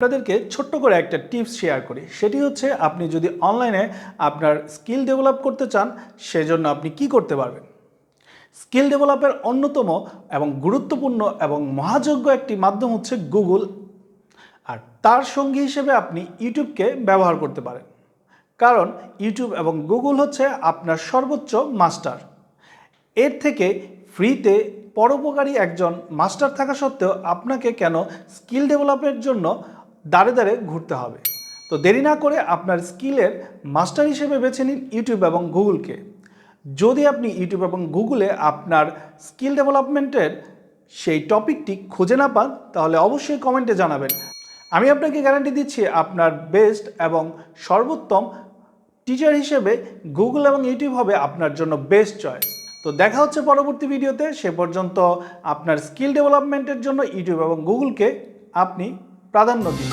আপনাদেরকে ছোট্ট করে একটা টিপস শেয়ার করি। সেটি হচ্ছে আপনি যদি অনলাইনে আপনার স্কিল ডেভেলপ করতে চান, সেজন্য আপনি কি করতে পারবেন? স্কিল ডেভেলপের অন্যতম এবং গুরুত্বপূর্ণ এবং মহাযোগ্য একটি মাধ্যম হচ্ছে গুগল। আর তার সঙ্গী হিসেবে আপনি ইউটিউবকে ব্যবহার করতে পারেন। কারণ ইউটিউব এবং গুগল হচ্ছে আপনার সর্বোচ্চ মাস্টার। এর থেকে ফ্রিতে পরোপকারী একজন মাস্টার থাকা সত্ত্বেও আপনাকে কেন স্কিল ডেভেলপের জন্য দাঁড়ে দাঁড়ে ঘুরতে হবে। তো দেরি না করে আপনার স্কিলের মাস্টার হিসেবে বেছে নিন ইউটিউব এবং গুগলকে। যদি আপনি ইউটিউব এবং গুগলে আপনার স্কিল ডেভেলপমেন্টের সেই টপিকটি খুঁজে না পান, তাহলে অবশ্যই কমেন্টে জানাবেন। আমি আপনাকে গ্যারান্টি দিচ্ছি, আপনার বেস্ট এবং সর্বোত্তম টিচার হিসেবে গুগল এবং ইউটিউব হবে আপনার জন্য বেস্ট চয়েস। তো দেখা হচ্ছে পরবর্তী ভিডিওতে। সে পর্যন্ত আপনার স্কিল ডেভেলপমেন্টের জন্য ইউটিউব এবং গুগলকে আপনি প্রাধান্য দিন।